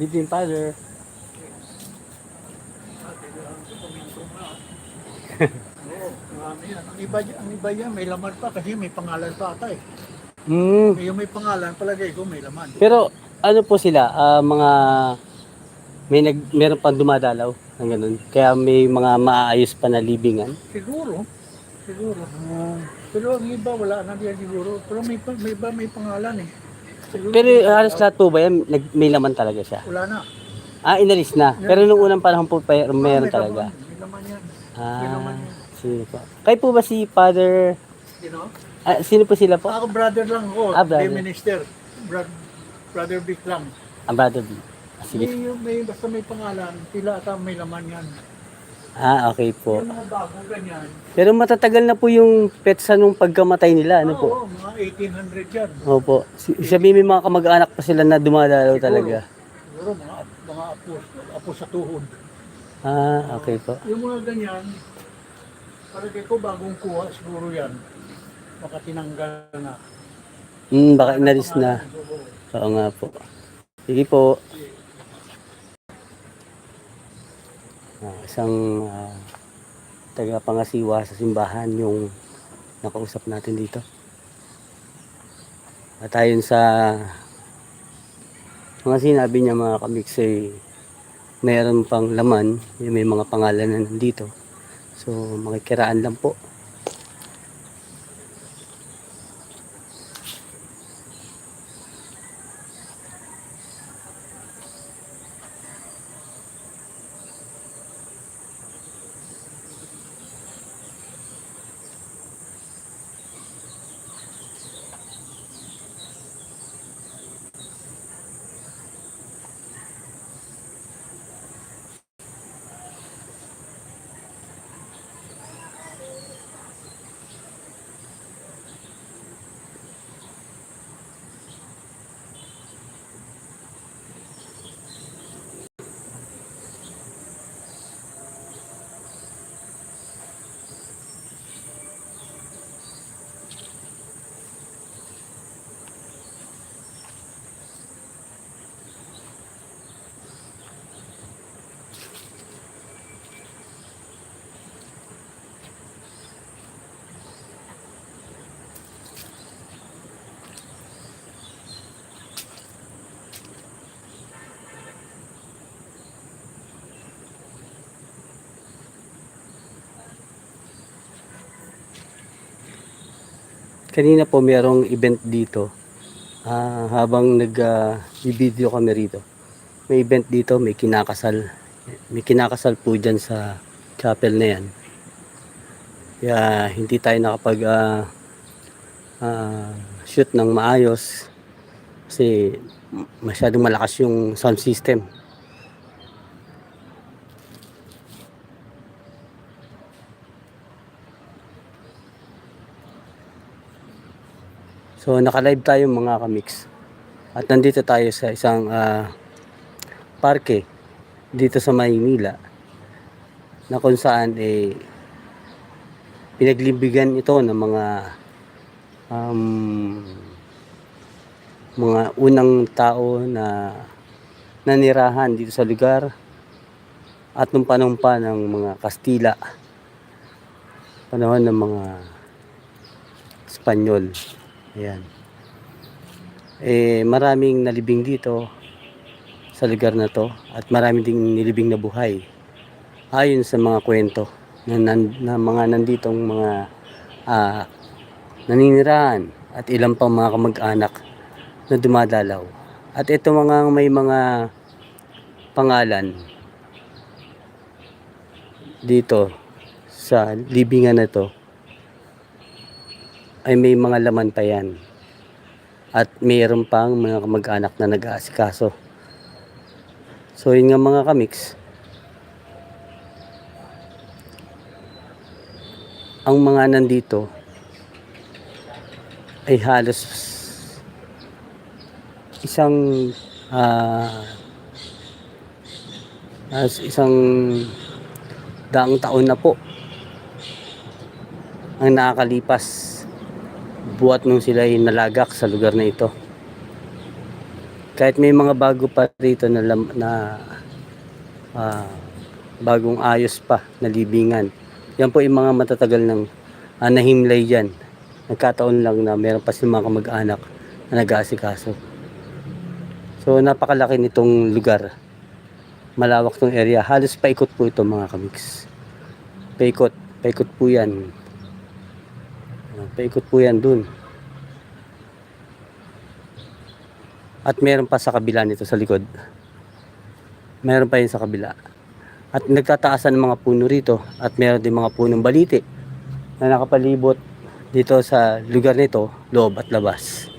Bidin Father. Yan. Ang iba, ang iba yan, may laman pa kasi may pangalan pa ata eh. Hmm. Yung may pangalan, palagay ko may laman. Pero ano po sila, ah, mga may nag meron pang dumadalaw ng ganun. Kaya may mga maayos pa na libingan. Siguro, siguro. Pero ang iba wala na diyan siguro. Pero may, may iba may pangalan eh. Pero halos lahat po ba yan, nag, may laman talaga siya? Wala na. Ah, inalis na. Pero nung unang panahon po, pa, meron may talaga. Laman, may laman yan. Ah, sino po? Kayo po ba si Father, You know? ah, sino po sila po? Ako brother lang ako. Ah, brother. Hindi minister. Brad, brother Vic lang. Ang brother B. Ah, Sige. May, may, basta may pangalan, sila ata may laman yan. Ah, okay po. Yung mga bago ganyan. Pero matatagal na po yung petsa nung pagkamatay nila, ano po? Oo, mga 1800 yan. Opo. Si- Sabi may mga kamag-anak pa sila na dumadalaw Siguro. talaga. Siguro mga, mga apo, apo sa tuhod. Ah, okay po. Yung mga ganyan, palagay ko bagong kuha siguro yan. Baka tinanggal na. Hmm, baka inalis na. Oo nga po. Sige po. Ah, isang ah, taga-pangasiwa sa simbahan yung nakausap natin dito. At ayon sa mga sinabi niya mga kamix ay mayroon pang laman, yung may mga pangalan na nandito. So makikiraan lang po. Kanina po mayroong event dito. Ah, habang nag-video kami rito. May event dito, may kinakasal. May kinakasal po dyan sa chapel na yan. Kaya hindi tayo nakapag ah, ah, shoot ng maayos kasi masyadong malakas yung sound system. So naka-live tayo mga kamix. At nandito tayo sa isang ah, parke dito sa Maynila na kung saan eh pinaglimbigan ito ng mga um, mga unang tao na nanirahan dito sa lugar at nung panahon pa ng mga Kastila panahon ng mga Espanyol ayan eh maraming nalibing dito sa lugar na to at marami ding nilibing na buhay. Ayon sa mga kwento na, nan, na mga nanditong mga ah, naninirahan at ilang pang mga kamag-anak na dumadalaw. At ito mga may mga pangalan dito sa libingan na to ay may mga laman pa yan at mayroon pang mga kamag-anak na nag-aasikaso So yun nga mga kamix. Ang mga nandito ay halos isang ah as isang daang taon na po ang nakakalipas buhat nung sila ay nalagak sa lugar na ito. kahit may mga bago pa rito na, na ah, bagong ayos pa na libingan. Yan po yung mga matatagal ng uh, nahimlay dyan. Nagkataon lang na meron pa silang mga kamag-anak na nag-aasikaso. So napakalaki nitong lugar. Malawak tong area. Halos paikot po ito mga kamiks. Paikot. Paikot po yan. Paikot po yan dun. At meron pa sa kabila nito sa likod. Meron pa yun sa kabila. At nagtataasan ng mga puno rito. At meron din mga punong baliti na nakapalibot dito sa lugar nito, loob at labas.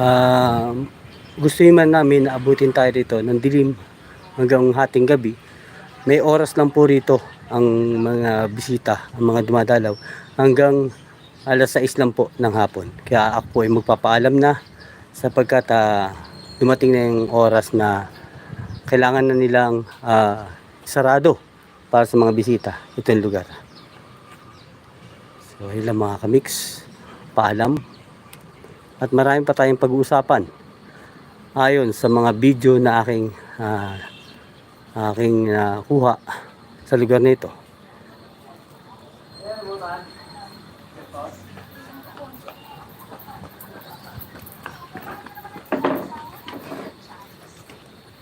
Ah, gusto man namin na abutin tayo rito ng dilim hanggang hating gabi. May oras lang po rito ang mga bisita, ang mga dumadalaw hanggang alas 6 lang po ng hapon. Kaya ako ay magpapaalam na sapagkat ah, dumating na yung oras na kailangan na nilang ah, sarado para sa mga bisita itong lugar. So, yun lang mga kamix. Paalam. At marami pa tayong pag-uusapan ayon sa mga video na aking ah, aking ah, kuha sa lugar nito.